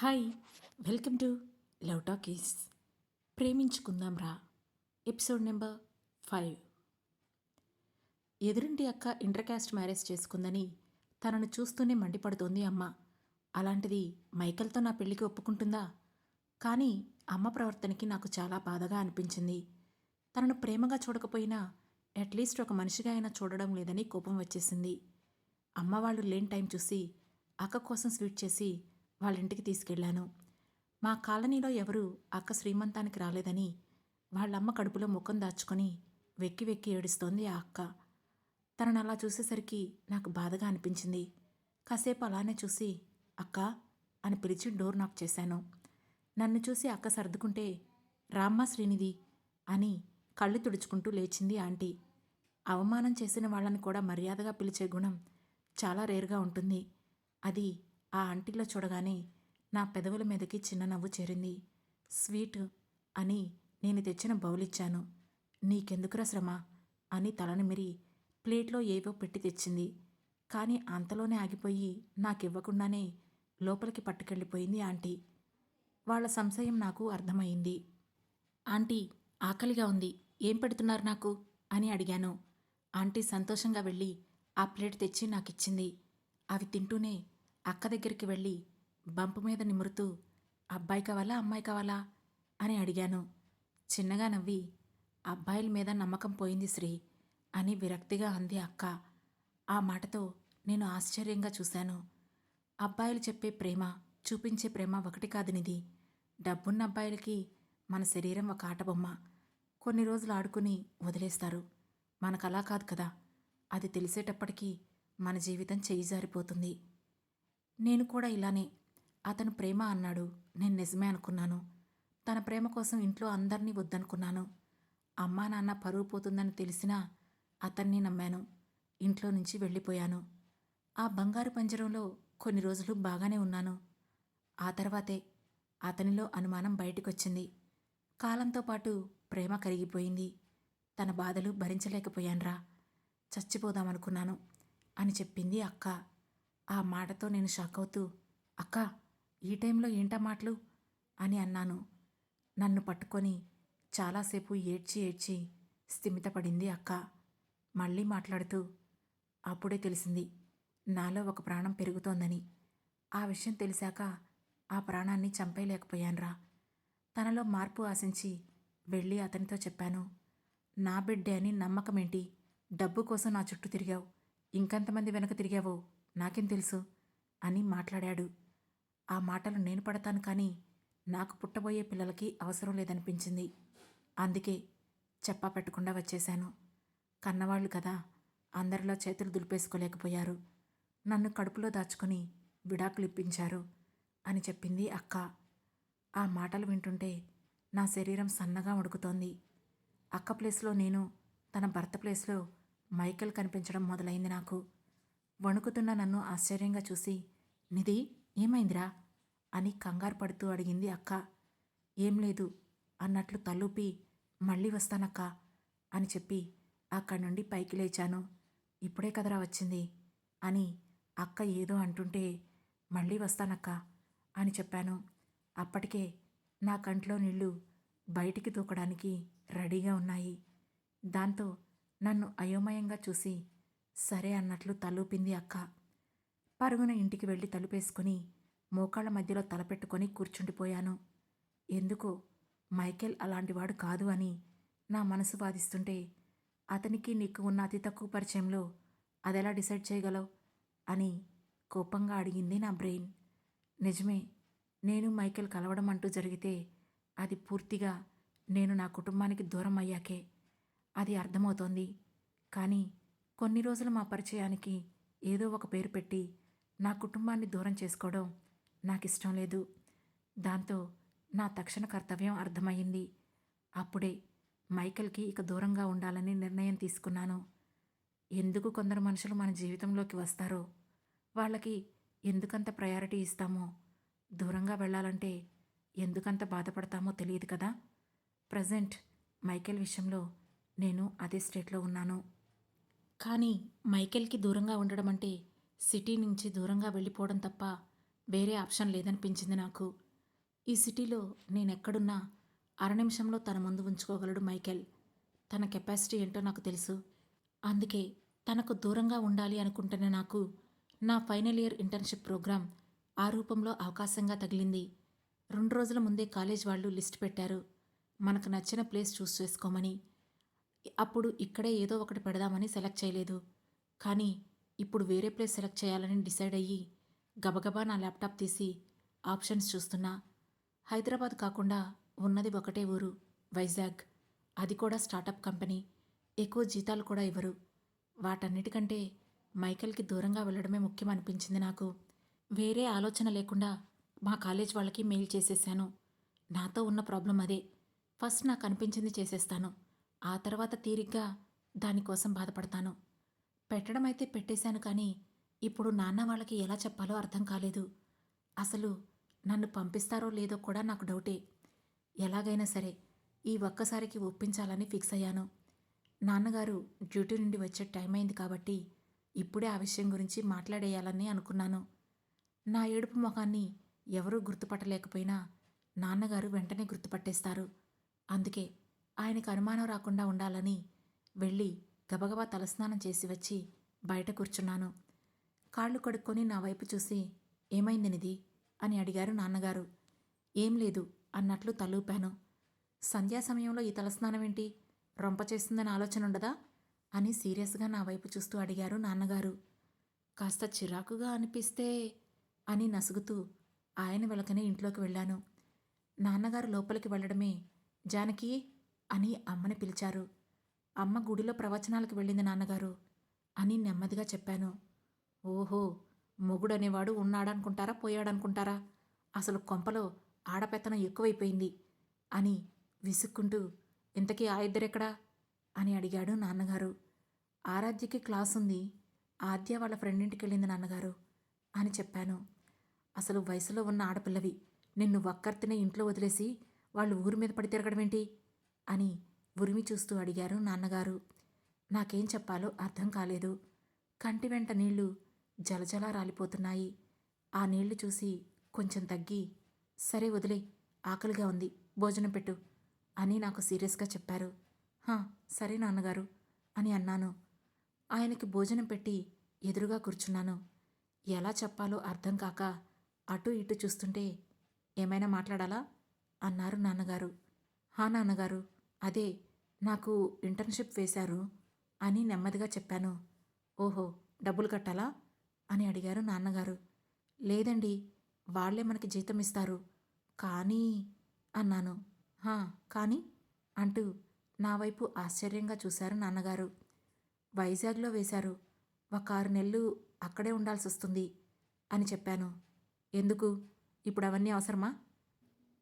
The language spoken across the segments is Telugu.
Hi welcome to love talkies. ప్రేమించుకుందాం రా ఎపిసోడ్ నెంబర్ ఫైవ్. ఎదురింటి అక్క ఇంటర్కాస్ట్ మ్యారేజ్ చేసుకుందని తనను చూస్తూనే మండిపడుతోంది అమ్మ. అలాంటిది మైకల్తో నా పెళ్ళికి ఒప్పుకుంటుందా? కానీ అమ్మ ప్రవర్తనకి నాకు చాలా బాధగా అనిపించింది. తనను ప్రేమగా చూడకపోయినా అట్లీస్ట్ ఒక మనిషిగా అయినా చూడడం లేదని కోపం వచ్చేసింది. అమ్మ వాళ్ళు లేని టైం చూసి అక్క కోసం స్వీట్ చేసి వాళ్ళ ఇంటికి తీసుకెళ్ళాను. మా కాలనీలో ఎవరు అక్క శ్రీమంతానికి రాలేదని వాళ్ళమ్మ కడుపులో ముఖం దాచుకొని వెక్కి వెక్కి ఏడుస్తోంది ఆ అక్క. తనను అలా చూసేసరికి నాకు బాధగా అనిపించింది. కాసేపు అలానే చూసి అక్క అని పిలిచి డోర్ నాక్ చేశాను. నన్ను చూసి అక్క సర్దుకుంటే రామ్మ శ్రీనిధి అని కళ్ళు తుడుచుకుంటూ లేచింది ఆంటీ. అవమానం చేసిన వాళ్ళని కూడా మర్యాదగా పిలిచే గుణం చాలా రేరుగా ఉంటుంది. అది ఆ ఆంటీలో చూడగానే నా పెదవుల మీదకి చిన్న నవ్వు చేరింది. స్వీట్ అని నేను తెచ్చిన బౌలిచ్చాను. నీకెందుకురా శ్రమ అని తలనిమిరి ప్లేట్లో ఏవో పెట్టి తెచ్చింది. కానీ అంతలోనే ఆగిపోయి నాకివ్వకుండానే లోపలికి పట్టుకెళ్ళిపోయింది ఆంటీ. వాళ్ళ సంశయం నాకు అర్థమైంది ఆంటీ ఆకలిగా ఉంది. ఏం పెడుతున్నారు నాకు? అని అడిగాను. ఆంటీ సంతోషంగా వెళ్ళి ఆ ప్లేట్ తెచ్చి నాకిచ్చింది. అవి తింటూనే అక్క దగ్గరికి వెళ్ళి బంపు మీద నిమురుతూ అబ్బాయి కావాలా అమ్మాయి కావాలా? అని అడిగాను. చిన్నగా నవ్వి అబ్బాయిల మీద నమ్మకం పోయింది శ్రీ అని విరక్తిగా అంది అక్క. ఆ మాటతో నేను ఆశ్చర్యంగా చూశాను. అబ్బాయిలు చెప్పే ప్రేమ చూపించే ప్రేమ ఒకటి కాదునిది డబ్బున్న అబ్బాయిలకి మన శరీరం ఒక ఆటబొమ్మ కొన్ని రోజులు ఆడుకుని వదిలేస్తారు. మనకలా కాదు కదా. అది తెలిసేటప్పటికీ మన జీవితం చేయి జారిపోతుంది. నేను కూడా ఇలానే. అతను ప్రేమ అన్నాడు. నేను నిజమే అనుకున్నాను. తన ప్రేమ కోసం ఇంట్లో అందరినీ వద్దనుకున్నాను. అమ్మా నాన్న పరువు పోతుందని తెలిసినా అతన్ని నమ్మాను. ఇంట్లో నుంచి వెళ్ళిపోయాను. ఆ బంగారు పంజరంలో కొన్ని రోజులు బాగానే ఉన్నాను. ఆ తర్వాతే అతనిలో అనుమానం బయటికొచ్చింది. కాలంతో పాటు ప్రేమ కరిగిపోయింది. తన బాధలు భరించలేకపోయాన్రా. చచ్చిపోదామనుకున్నాను అని చెప్పింది అక్క. ఆ మాటతో నేను షాక్ అవుతూ అక్క ఈ టైంలో ఏంటా మాటలు? అని అన్నాను. నన్ను పట్టుకొని చాలాసేపు ఏడ్చి ఏడ్చి స్థిమితపడింది అక్క. మళ్ళీ మాట్లాడుతూ అప్పుడే తెలిసింది. నాలో ఒక ప్రాణం పెరుగుతోందని. ఆ విషయం తెలిసాక ఆ ప్రాణాన్ని చంపేయలేకపోయానురా. తనలో మార్పు ఆశించి వెళ్ళి అతనితో చెప్పాను నా బిడ్డే అని నమ్మకమేంటి? డబ్బు కోసం నా చుట్టూ తిరిగావు. ఇంకెంతమంది వెనక తిరిగావో నాకేం తెలుసు? అని మాట్లాడాడు. ఆ మాటలు నేను పడతాను కానీ నాకు పుట్టబోయే పిల్లలకి అవసరం లేదనిపించింది. అందుకే చెప్పా పెట్టకుండా వచ్చేశాను. కన్నవాళ్ళు కదా అందరిలో చేతులు దులిపేసుకోలేకపోయారు. నన్ను కడుపులో దాచుకుని విడాకులు ఇప్పించారు అని చెప్పింది అక్క. ఆ మాటలు వింటుంటే నా శరీరం సన్నగా ఉడుకుతోంది అక్క ప్లేస్లో నేను తన భర్త ప్లేస్లో మైకేల్ కనిపించడం మొదలైంది నాకు. వణుకుతున్న నన్ను ఆశ్చర్యంగా చూసి నిధి ఏమైందిరా? అని కంగారు పడుతూ అడిగింది అక్క. ఏం లేదు అన్నట్లు తలూపి మళ్ళీ వస్తానక్క అని చెప్పి అక్కడి నుండి పైకి లేచాను. ఇప్పుడే కదరా వచ్చింది అని అక్క ఏదో అంటుంటే మళ్ళీ వస్తానక్క అని చెప్పాను. అప్పటికే నా కంట్లో నీళ్ళు బయటికి దూకడానికి రెడీగా ఉన్నాయి. దాంతో నన్ను అయోమయంగా చూసి సరే అన్నట్లు తలూపింది అక్క. పరుగున ఇంటికి వెళ్ళి తలుపేసుకుని మోకాళ్ళ మధ్యలో తలపెట్టుకొని కూర్చుండిపోయాను. ఎందుకో మైకేల్ అలాంటివాడు కాదు అని నా మనసు వాదిస్తుంటే అతనికి నీకు ఉన్న అతి తక్కువ పరిచయంలో అదెలా డిసైడ్ చేయగలవు అని కోపంగా అడిగింది నా బ్రెయిన్. నిజమే నేను మైకేల్ కలవడం అంటూ జరిగితే అది పూర్తిగా నేను నా కుటుంబానికి దూరం అయ్యాకే. అది అర్థమవుతోంది. కానీ కొన్ని రోజులు మా పరిచయానికి ఏదో ఒక పేరు పెట్టి నా కుటుంబాన్ని దూరం చేసుకోవడం నాకు ఇష్టం లేదు. దాంతో నా తక్షణ కర్తవ్యం అర్థమయ్యింది. అప్పుడే మైకల్కి ఇక దూరంగా ఉండాలని నిర్ణయం తీసుకున్నాను. ఎందుకు కొందరు మనుషులు మన జీవితంలోకి వస్తారో వాళ్ళకి ఎందుకంత ప్రయారిటీ ఇస్తామో దూరంగా వెళ్ళాలంటే ఎందుకంత బాధపడతామో తెలియదు కదా. ప్రజెంట్ మైకేల్ విషయంలో నేను అదే స్టేట్లో ఉన్నాను. కానీ మైకేల్కి దూరంగా ఉండడం అంటే సిటీ నుంచి దూరంగా వెళ్ళిపోవడం తప్ప వేరే ఆప్షన్ లేదనిపించింది నాకు. ఈ సిటీలో నేనెక్కడున్నా అర నిమిషంలో తన ముందు ఉంచుకోగలడు మైకేల్. తన కెపాసిటీ ఏంటో నాకు తెలుసు. అందుకే తనకు దూరంగా ఉండాలి అనుకుంటున్న నాకు నా ఫైనల్ ఇయర్ ఇంటర్న్షిప్ ప్రోగ్రాం ఆ రూపంలో అవకాశంగా తగిలింది. రెండు రోజుల ముందే కాలేజ్ వాళ్ళు లిస్ట్ పెట్టారు. మనకు నచ్చిన ప్లేస్ చూస్ చేసుకోమని అప్పుడు ఇక్కడే ఏదో ఒకటి పెడదామని సెలెక్ట్ చేయలేదు. కానీ ఇప్పుడు వేరే ప్లేస్ సెలెక్ట్ చేయాలని డిసైడ్ అయ్యి గబగబా నా ల్యాప్టాప్ తీసి ఆప్షన్స్ చూస్తున్నా. హైదరాబాద్ కాకుండా ఉన్నది ఒకటే ఊరు వైజాగ్. అది కూడా స్టార్టప్ కంపెనీ. ఎక్కువ జీతాలు కూడా ఇవ్వరు. వాటన్నిటికంటే మైకేల్కి దూరంగా వెళ్ళడమే ముఖ్యం అనిపించింది నాకు. వేరే ఆలోచన లేకుండా మా కాలేజ్ వాళ్ళకి మెయిల్ చేసేసాను. నాతో ఉన్న ప్రాబ్లం అదే. ఫస్ట్ నాకు అనిపించింది చేసేస్తాను. ఆ తర్వాత తీరిగ్గా దానికోసం బాధపడతాను. పెట్టడం అయితే పెట్టేశాను కానీ ఇప్పుడు నాన్న వాళ్ళకి ఎలా చెప్పాలో అర్థం కాలేదు. అసలు నన్ను పంపిస్తారో లేదో కూడా నాకు డౌటే. ఎలాగైనా సరే ఈ ఒక్కసారికి ఒప్పించాలని ఫిక్స్ అయ్యాను. నాన్నగారు డ్యూటీ నుండి వచ్చే టైం అయింది కాబట్టి ఇప్పుడే ఆ విషయం గురించి మాట్లాడేయాలని అనుకున్నాను. నా ఏడుపు ముఖాన్ని ఎవరూ గుర్తుపట్టలేకపోయినా నాన్నగారు వెంటనే గుర్తుపట్టేస్తారు. అందుకే ఆయనకు అనుమానం రాకుండా ఉండాలని వెళ్ళి గబగబా తలస్నానం చేసి వచ్చి బయట కూర్చున్నాను. కాళ్ళు కడుక్కొని నా వైపు చూసి ఏమైంది నిధి అని అడిగారు నాన్నగారు. ఏం లేదు అన్నట్లు తలూపాను. సంధ్యా సమయంలో ఈ తలస్నానం ఏంటి? రొంప చేస్తుందని ఆలోచన ఉండదా? అని సీరియస్గా నా వైపు చూస్తూ అడిగారు నాన్నగారు. కాస్త చిరాకుగా అనిపిస్తే అని నసుగుతూ ఆయన వెలకనే ఇంట్లోకి వెళ్ళాను. నాన్నగారు లోపలికి వెళ్ళడమే. జానకి అని అమ్మని పిలిచారు. అమ్మ గుడిలో ప్రవచనాలకు వెళ్ళింది నాన్నగారు. అని నెమ్మదిగా చెప్పాను. ఓహో మొగుడనేవాడు ఉన్నాడనుకుంటారా పోయాడనుకుంటారా? అసలు కొంపలో ఆడపెత్తనం ఎక్కువైపోయింది అని విసుక్కుంటూ ఇంతకీ ఆ ఇద్దరెక్కడా? అని అడిగాడు నాన్నగారు. ఆరాధ్యకి క్లాస్ ఉంది ఆద్య వాళ్ళ ఫ్రెండ్ ఇంటికి వెళ్ళింది నాన్నగారు అని చెప్పాను. అసలు వయసులో ఉన్న ఆడపిల్లవి. నిన్ను ఒక్కర్తినే ఇంట్లో వదిలేసి వాళ్ళు ఊరి మీద పడి తిరగడమేంటి? అని ఉరిమి చూస్తూ అడిగారు నాన్నగారు. నాకేం చెప్పాలో అర్థం కాలేదు. కంటి వెంట నీళ్ళు జలజలా రాలిపోతున్నాయి. ఆ నీళ్ళు చూసి కొంచెం తగ్గి సరే వదిలే ఆకలిగా ఉంది భోజనం పెట్టు అని నాకు సీరియస్గా చెప్పారు. హా సరే నాన్నగారు అని అన్నాను. ఆయనకి భోజనం పెట్టి ఎదురుగా కూర్చున్నాను. ఎలా చెప్పాలో అర్థం కాక అటు ఇటు చూస్తుంటే ఏమైనా మాట్లాడాలా? అన్నారు నాన్నగారు. హా నాన్నగారు అదే నాకు ఇంటర్న్షిప్ వేశారు అని నెమ్మదిగా చెప్పాను. ఓహో డబ్బులు కట్టాలా? అని అడిగారు నాన్నగారు. లేదండి వాళ్ళే మనకి జీతం ఇస్తారు. కానీ అన్నాను. హా కానీ? అంటూ నా వైపు ఆశ్చర్యంగా చూశారు నాన్నగారు. వైజాగ్లో వేశారు. ఒక ఆరు నెలలు అక్కడే ఉండాల్సి వస్తుంది అని చెప్పాను. ఎందుకు? ఇప్పుడు అవన్నీ అవసరమా?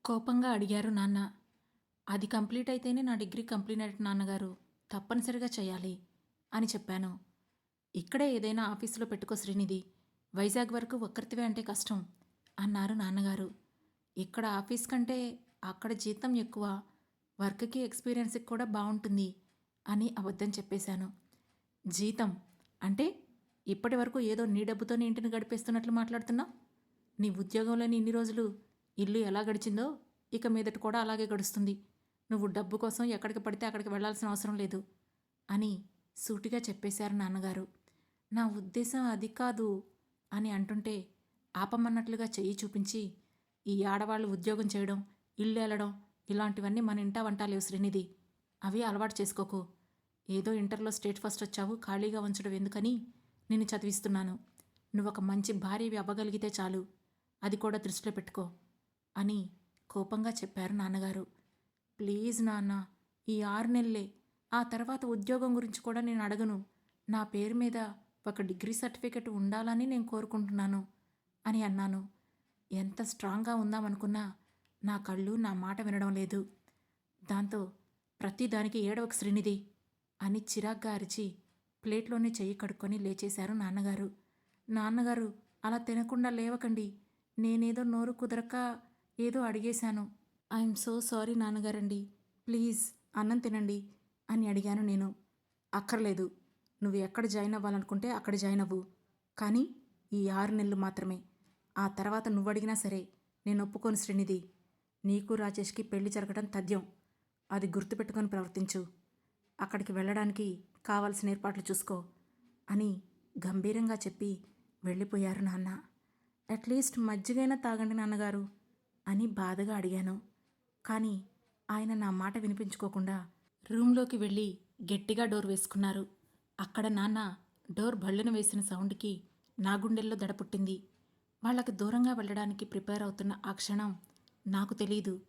కోపంగా అడిగారు నాన్న. అది కంప్లీట్ అయితేనే నా డిగ్రీ కంప్లీట్ అయిన నాన్నగారు తప్పనిసరిగా చేయాలి అని చెప్పాను. ఇక్కడే ఏదైనా ఆఫీసులో పెట్టుకో శ్రీనిధి. వైజాగ్ వరకు ఒక్కరితివే అంటే కష్టం అన్నారు నాన్నగారు. ఇక్కడ ఆఫీస్ కంటే అక్కడ జీతం ఎక్కువ వర్క్కి ఎక్స్పీరియన్స్కి కూడా బాగుంటుంది అని అబద్ధం చెప్పేశాను. జీతం అంటే ఇప్పటి వరకు ఏదో నీ డబ్బుతోనే ఇంటిని గడిపేస్తున్నట్లు మాట్లాడుతున్నావు? నీ ఉద్యోగంలోని ఇన్ని రోజులు ఇల్లు ఎలా గడిచిందో ఇక మీదట కూడా అలాగే గడుస్తుంది. నువ్వు డబ్బు కోసం ఎక్కడికి పడితే అక్కడికి వెళ్ళాల్సిన అవసరం లేదు అని సూటిగా చెప్పేశారు నాన్నగారు. నా ఉద్దేశం అది కాదు అని అంటుంటే ఆపమన్నట్లుగా చెయ్యి చూపించి ఈ ఆడవాళ్ళు ఉద్యోగం చేయడం ఇల్లు వెళ్ళడం ఇలాంటివన్నీ మన ఇంటా వంట లేవు శ్రీనిధి. అవి అలవాటు చేసుకోకు. ఏదో ఇంటర్లో స్టేట్ ఫస్ట్ వచ్చావు ఖాళీగా ఉంచడం ఎందుకని నిన్ను చదివిస్తున్నాను. నువ్వు ఒక మంచి భార్యవి అవ్వగలిగితే చాలు. అది కూడా దృష్టిలో పెట్టుకో అని కోపంగా చెప్పారు నాన్నగారు. ప్లీజ్ నాన్న ఈ ఆరు నెలలే. ఆ తర్వాత ఉద్యోగం గురించి కూడా నేను అడగను. నా పేరు మీద ఒక డిగ్రీ సర్టిఫికెట్ ఉండాలని నేను కోరుకుంటున్నాను అని అన్నాను. ఎంత స్ట్రాంగ్గా ఉందామనుకున్నా నా కళ్ళు నా మాట వినడం లేదు. దాంతో ప్రతిదానికి ఏడవక శ్రీనిధి అని చిరాగ్గా అరిచి ప్లేట్లోనే చెయ్యి కడుక్కొని లేచేశారు నాన్నగారు. నాన్నగారు అలా తినకుండా లేవకండి. నేనేదో నోరు కుదరక ఏదో అడిగేశాను. ఐఎమ్ సో సారీ నాన్నగారండి. ప్లీజ్ అన్నం తినండి అని అడిగాను నేను. అక్కర్లేదు. నువ్వు ఎక్కడ జాయిన్ అవ్వాలనుకుంటే అక్కడ జాయిన్ అవ్వు. కానీ ఈ ఆరు నెలలు మాత్రమే. ఆ తర్వాత నువ్వు అడిగినా సరే నేను ఒప్పుకోను శ్రీనిధి. నీకు రాజేష్కి పెళ్ళి జరగడం తథ్యం. అది గుర్తుపెట్టుకొని ప్రవర్తించు. అక్కడికి వెళ్ళడానికి కావాల్సిన ఏర్పాట్లు చూసుకో అని గంభీరంగా చెప్పి వెళ్ళిపోయారు నాన్న. అట్లీస్ట్ మజ్జిగైనా తాగండి నాన్నగారు అని బాధగా అడిగాను. కానీ ఆయన నా మాట వినిపించుకోకుండా రూమ్లోకి వెళ్ళి గట్టిగా డోర్ వేసుకున్నారు. అక్కడ నాన్న డోర్ భళ్ళును వేసిన సౌండ్కి నా గుండెల్లో దడ పుట్టింది. వాళ్ళకి దూరంగా వెళ్ళడానికి ప్రిపేర్ అవుతున్న ఆ క్షణం నాకు తెలీదు.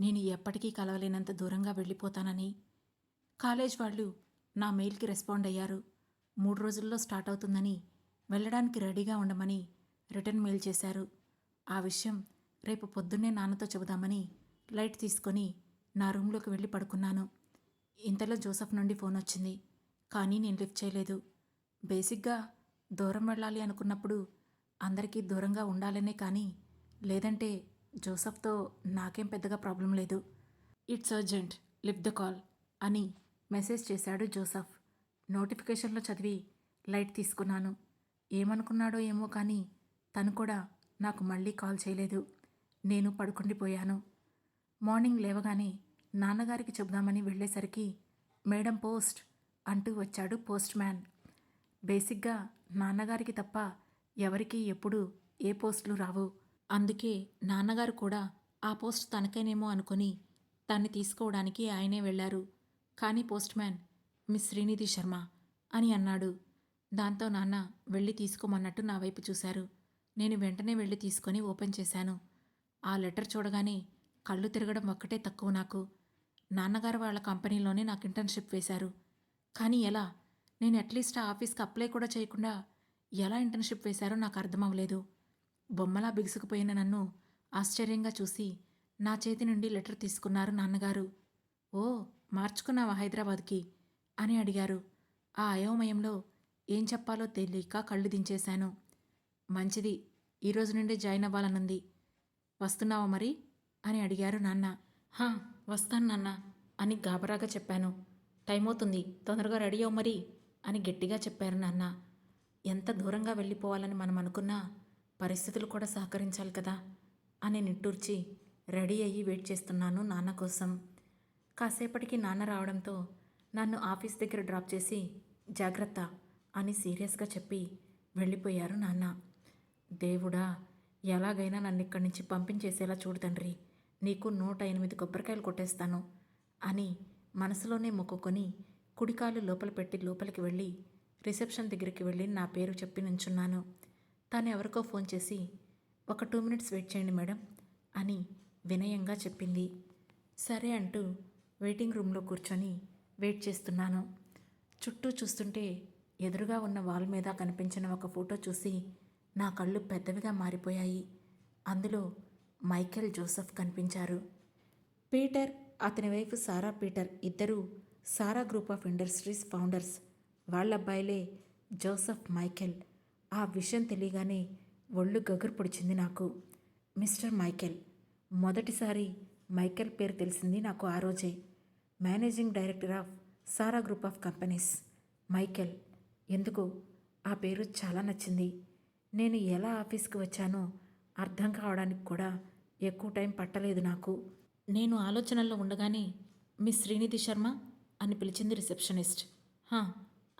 నేను ఎప్పటికీ కలవలేనంత దూరంగా వెళ్ళిపోతానని. కాలేజ్ వాళ్ళు నా మెయిల్కి రెస్పాండ్ అయ్యారు. మూడు రోజుల్లో స్టార్ట్ అవుతుందని వెళ్ళడానికి రెడీగా ఉండమని రిటర్న్ మెయిల్ చేశారు. ఆ విషయం రేపు పొద్దున్నే నాన్నతో చెబుదామని లైట్ తీసుకొని నా రూమ్లోకి వెళ్ళి పడుకున్నాను. ఇంతలో జోసఫ్ నుండి ఫోన్ వచ్చింది. కానీ నేను లిఫ్ట్ చేయలేదు. బేసిక్గా దూరం వెళ్ళాలి అనుకున్నప్పుడు అందరికీ దూరంగా ఉండాలనే కానీ లేదంటే జోసఫ్తో నాకేం పెద్దగా ప్రాబ్లం లేదు. It's urgent. Lift the call అని మెసేజ్ చేశాడు జోసఫ్. నోటిఫికేషన్లో చదివి లైట్ తీసుకున్నాను. ఏమనుకున్నాడో ఏమో కానీ తను కూడా నాకు మళ్ళీ కాల్ చేయలేదు. నేను పడుకుండిపోయాను. మార్నింగ్ లేవగానే నాన్నగారికి చెబుదామని వెళ్ళేసరికి మేడం పోస్ట్ అంటూ వచ్చాడు పోస్ట్ మ్యాన్. బేసిక్గా నాన్నగారికి తప్ప ఎవరికీ ఎప్పుడు ఏ పోస్టులు రావు. అందుకే నాన్నగారు కూడా ఆ పోస్ట్ తనకేనేమో అనుకొని దాన్ని తీసుకోవడానికి ఆయనే వెళ్ళారు. కానీ postman miss Srinidhi Sharma అని అన్నాడు. దాంతో నాన్న వెళ్ళి తీసుకోమన్నట్టు నా వైపు చూశారు. నేను వెంటనే వెళ్ళి తీసుకొని ఓపెన్ చేశాను. ఆ లెటర్ చూడగానే కళ్ళు తిరగడం ఒక్కటే తక్కువ నాకు. నాన్నగారు వాళ్ళ కంపెనీలోనే నాకు ఇంటర్న్షిప్ వేశారు. కానీ ఎలా? నేను అట్లీస్ట్ ఆ ఆఫీస్కి అప్లై కూడా చేయకుండా ఎలా ఇంటర్న్షిప్ వేశారో నాకు అర్థం అవ్వలేదు బొమ్మలా బిగుసుకుపోయిన నన్ను ఆశ్చర్యంగా చూసి నా చేతి నుండి లెటర్ తీసుకున్నారు నాన్నగారు. ఓ మార్చుకున్నావా హైదరాబాద్కి? అని అడిగారు. ఆ అయోమయంలో ఏం చెప్పాలో తెలియక కళ్ళు దించేశాను. మంచిది ఈరోజు నుండే జాయిన్ అవ్వాలనుంది. వస్తున్నావా మరి? అని అడిగారు నాన్న. హా వస్తాను నాన్న అని గాబరాగా చెప్పాను. టైం అవుతుంది తొందరగా రెడీ అవ్వు మరి అని గట్టిగా చెప్పారు నాన్న. ఎంత దూరంగా వెళ్ళిపోవాలని మనం అనుకున్నా పరిస్థితులు కూడా సహకరించాలి కదా అని నిట్టూర్చి రెడీ అయ్యి వెయిట్ చేస్తున్నాను నాన్న కోసం. కాసేపటికి నాన్న రావడంతో నన్ను ఆఫీస్ దగ్గర డ్రాప్ చేసి జాగ్రత్త అని సీరియస్గా చెప్పి వెళ్ళిపోయారు నాన్న. దేవుడా ఎలాగైనా నన్ను ఇక్కడి నుంచి పంపించేసేలా చూడు తండ్రి నీకు నూట ఎనిమిది కొబ్బరికాయలు కొట్టేస్తాను అని మనసులోనే మొక్కుకొని కుడికాలు లోపల పెట్టి లోపలికి వెళ్ళి రిసెప్షన్ దగ్గరికి వెళ్ళి నా పేరు చెప్పి నుంచున్నాను. తను ఎవరికో ఫోన్ చేసి ఒక టూ మినిట్స్ వెయిట్ చేయండి మేడం అని వినయంగా చెప్పింది. సరే అంటూ వెయిటింగ్ రూమ్లో కూర్చొని వెయిట్ చేస్తున్నాను. చుట్టూ చూస్తుంటే ఎదురుగా ఉన్న వాల్ మీద కనిపించిన ఒక ఫోటో చూసి నా కళ్ళు పెద్దవిగా మారిపోయాయి. అందులో మైకేల్ జోసెఫ్ కనిపించారు. పీటర్ అతని వైఫ్ సారా పీటర్ ఇద్దరూ Sara group of industries founders. వాళ్ళ అబ్బాయిలే జోసెఫ్ మైకేల్. ఆ విషయం తెలియగానే ఒళ్ళు గగురు పొడిచింది నాకు. మిస్టర్ మైకేల్ మొదటిసారి మైకేల్ పేరు తెలిసింది నాకు ఆ రోజే. Managing director of Sara group of companies. Michael ఎందుకు? ఆ పేరు చాలా నచ్చింది. నేను ఎలా ఆఫీస్కి వచ్చానో అర్థం కావడానికి కూడా ఎక్కువ టైం పట్టలేదు నాకు. నేను ఆలోచనల్లో ఉండగానే మిస్ శ్రీనిధి శర్మ అని పిలిచింది రిసెప్షనిస్ట్. హా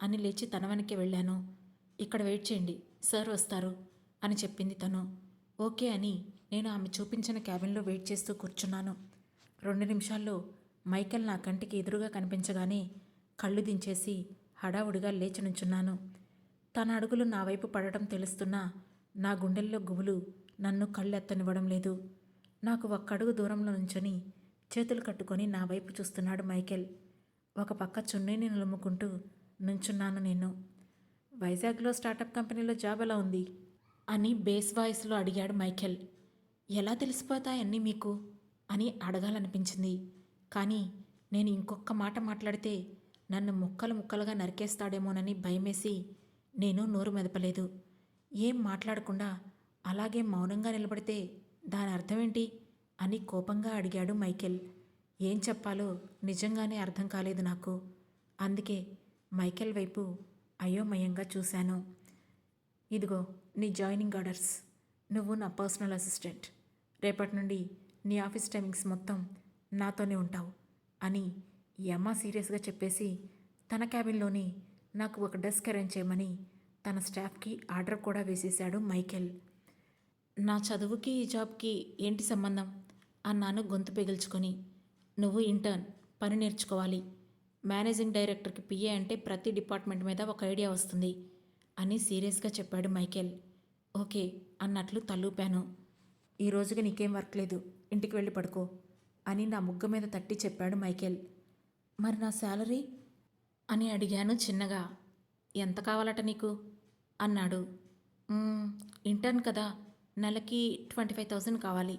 అని లేచి తన వెనక్కి వెళ్ళాను. ఇక్కడ వెయిట్ చేయండి సార్ వస్తారు అని చెప్పింది తను. ఓకే అని నేను ఆమె చూపించిన క్యాబిన్లో వెయిట్ చేస్తూ కూర్చున్నాను. రెండు నిమిషాల్లో మైకేల్ నా కంటికి ఎదురుగా కనిపించగానే కళ్ళు దించేసి హడావుడిగా లేచి నుంచున్నాను. తన అడుగులు నా వైపు పడటం తెలుస్తున్నా నా గుండెల్లో గుబులు నన్ను కళ్ళెత్తనివ్వడం లేదు. నాకు ఒక్కడుగు దూరంలో నుంచొని చేతులు కట్టుకొని నా వైపు చూస్తున్నాడు మైకేల్. ఒక పక్క చున్నీని నిలుముకుంటూ నుంచున్నాను నేను. వైజాగ్లో స్టార్టప్ కంపెనీలో జాబ్ ఎలా ఉంది? అని బేస్ వాయిస్లో అడిగాడు మైఖేల్ ఎలా తెలిసిపోతాయన్నీ మీకు? అని అడగాలనిపించింది. కానీ నేను ఇంకొక మాట మాట్లాడితే నన్ను ముక్కలు ముక్కలుగా నరికేస్తాడేమోనని భయమేసి నేను నోరు మెదపలేదు. ఏం మాట్లాడకుండా అలాగే మౌనంగా నిలబడితే దాని అర్థమేంటి? అని కోపంగా అడిగాడు మైకెల్. ఏం చెప్పాలో నిజంగానే అర్థం కాలేదు నాకు. అందుకే మైకెల్ వైపు అయోమయంగా చూశాను. ఇదిగో నీ జాయినింగ్ ఆర్డర్స్. నువ్వు నా పర్సనల్ అసిస్టెంట్. రేపటి నుండి నీ ఆఫీస్ టైమింగ్స్ మొత్తం నాతోనే ఉంటావు అని ఈ అమ్మ సీరియస్గా చెప్పేసి తన క్యాబిన్లోని నాకు ఒక డెస్క్ అరేంజ్ చేయమని తన స్టాఫ్కి ఆర్డర్ కూడా వేసేశాడు మైకెల్. నా చదువుకి ఈ జాబ్కి ఏంటి సంబంధం? అన్నాను గొంతు పెగిల్చుకొని. నువ్వు ఇంటర్న్ పని నేర్చుకోవాలి. మేనేజింగ్ డైరెక్టర్కి పిఏ అంటే ప్రతి డిపార్ట్మెంట్ మీద ఒక ఐడియా వస్తుంది అని సీరియస్గా చెప్పాడు మైకేల్. ఓకే అన్నట్లు తలూపాను. ఈ రోజుకి నీకేం వర్క్ లేదు ఇంటికి వెళ్ళి పడుకో అని నా ముగ్గ మీద తట్టి చెప్పాడు మైకేల్. మరి నా శాలరీ? అని అడిగాను చిన్నగా. ఎంత కావాలట నీకు? అన్నాడు. ఇంటర్న్ కదా నెలకి ట్వంటీ ఫైవ్ థౌజండ్ కావాలి.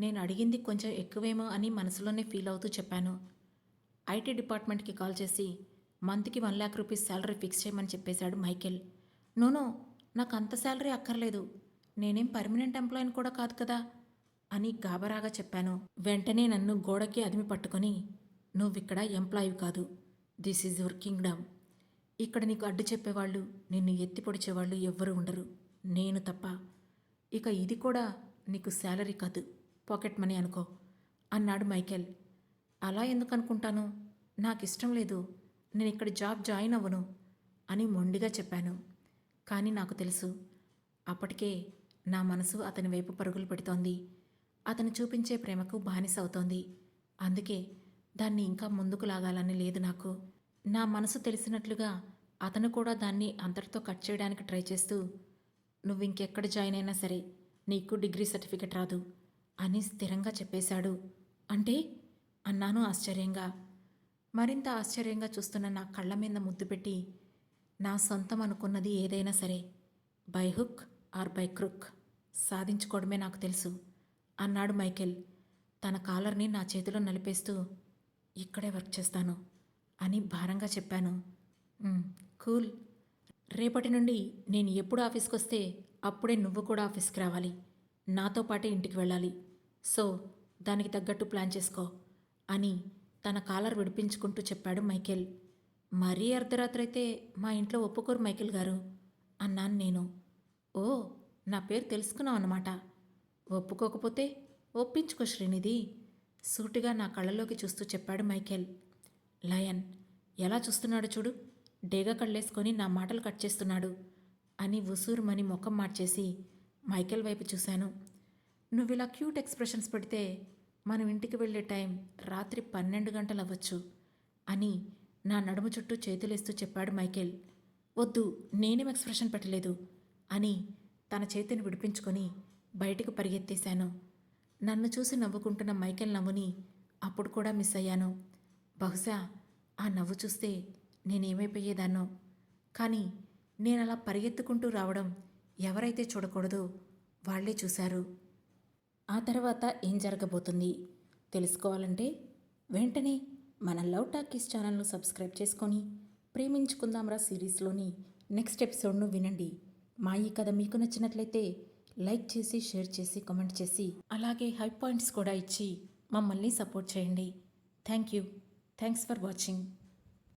నేను అడిగింది కొంచెం ఎక్కువేమో అని మనసులోనే ఫీల్ అవుతూ చెప్పాను. ఐటీ డిపార్ట్మెంట్కి కాల్ చేసి మంత్కి one lakh rupees salary fix చేయమని చెప్పేశాడు మైకేల్. నోనో నాకు అంత శాలరీ అక్కర్లేదు. నేనేం పర్మనెంట్ ఎంప్లాయీని కూడా కాదు కదా అని గాబరాగా చెప్పాను. వెంటనే నన్ను గోడకి అదిమి పట్టుకొని నువ్విక్కడ ఎంప్లాయీ కాదు. This is your kingdom. ఇక్కడ నీకు అడ్డు చెప్పేవాళ్ళు నిన్ను ఎత్తి పొడిచేవాళ్ళు ఎవ్వరూ ఉండరు. నేను తప్ప ఇక ఇది కూడా నీకు శాలరీ కాదు. పాకెట్ మనీ అనుకో. అన్నాడు మైకేల్. అలా ఎందుకు అనుకుంటాను? నాకు ఇష్టం లేదు. నేను ఇక్కడ జాబ్ జాయిన్ అవ్వను అని మొండిగా చెప్పాను. కానీ నాకు తెలుసు అప్పటికే నా మనసు అతని వైపు పరుగులు పెడుతోంది. అతను చూపించే ప్రేమకు బానిస అవుతోంది. అందుకే దాన్ని ఇంకా ముందుకు లాగాలని లేదు నాకు. నా మనసు తెలిసినట్లుగా అతను కూడా దాన్ని అంతటితో కట్ చేయడానికి ట్రై చేస్తూ నువ్వు ఇంకెక్కడ జాయిన్ అయినా సరే నీకు డిగ్రీ సర్టిఫికెట్ రాదు అని స్థిరంగా చెప్పేశాడు. అంటే? అన్నాను ఆశ్చర్యంగా. మరింత ఆశ్చర్యంగా చూస్తున్న నా కళ్ళ మీద ముద్దు పెట్టి నా సొంతం అనుకున్నది ఏదైనా సరే by hook or by crook సాధించుకోవడమే నాకు తెలుసు అన్నాడు మైకెల్. తన కాలర్ని నా చేతిలో నలిపేస్తూ ఇక్కడే వర్క్ చేస్తాను అని భారంగా చెప్పాను. కూల్. రేపటి నుండి నేను ఎప్పుడు ఆఫీస్కి వస్తే అప్పుడే నువ్వు కూడా ఆఫీస్కి రావాలి. నాతో పాటే ఇంటికి వెళ్ళాలి. సో దానికి తగ్గట్టు ప్లాన్ చేసుకో అని తన కాలర్ విడిపించుకుంటూ చెప్పాడు మైకేల్. మరీ అర్ధరాత్రి అయితే మా ఇంట్లో ఒప్పుకోరు మైకేల్ గారు అన్నాను నేను. ఓ నా పేరు తెలుసుకున్నావు అన్నమాట. ఒప్పుకోకపోతే ఒప్పించుకో శ్రీనిధి సూటిగా నా కళ్ళలోకి చూస్తూ చెప్పాడు మైకేల్. లయన్ ఎలా చూస్తున్నాడు చూడు. డేగ కళ్ళేసుకొని నా మాటలు కట్ చేస్తున్నాడు అని ఉసూరుమని ముఖం మార్చేసి మైకేల్ వైపు చూశాను. నువ్వు ఇలా క్యూట్ ఎక్స్ప్రెషన్స్ పెడితే మనం ఇంటికి వెళ్ళే టైం రాత్రి పన్నెండు గంటలు అవ్వచ్చు అని నా నడుము చుట్టూ చేతులేస్తూ చెప్పాడు మైకేల్. వద్దు నేనేం ఎక్స్ప్రెషన్ పెట్టలేదు అని తన చేతిని విడిపించుకొని బయటకు పరిగెత్తేశాను. నన్ను చూసి నవ్వుకుంటున్న మైకేల్ నవ్వుని అప్పుడు కూడా మిస్ అయ్యాను. బహుశా ఆ నవ్వు చూస్తే నేనేమైపోయేదాన్నో? కానీ నేను అలా పరిగెత్తుకుంటూ రావడం ఎవరైతే చూడకూడదో వాళ్ళే చూశారు. ఆ తర్వాత ఏం జరగబోతుంది? తెలుసుకోవాలంటే వెంటనే మన లవ్ టాకీస్ ఛానల్ను సబ్స్క్రైబ్ చేసుకొని ప్రేమించుకుందాంరా సిరీస్లోని నెక్స్ట్ ఎపిసోడ్ను వినండి. మా ఈ కథ మీకు నచ్చినట్లయితే లైక్ చేసి షేర్ చేసి కమెంట్ చేసి అలాగే హై పాయింట్స్ కూడా ఇచ్చి మమ్మల్ని సపోర్ట్ చేయండి. Thank you. Thanks for watching.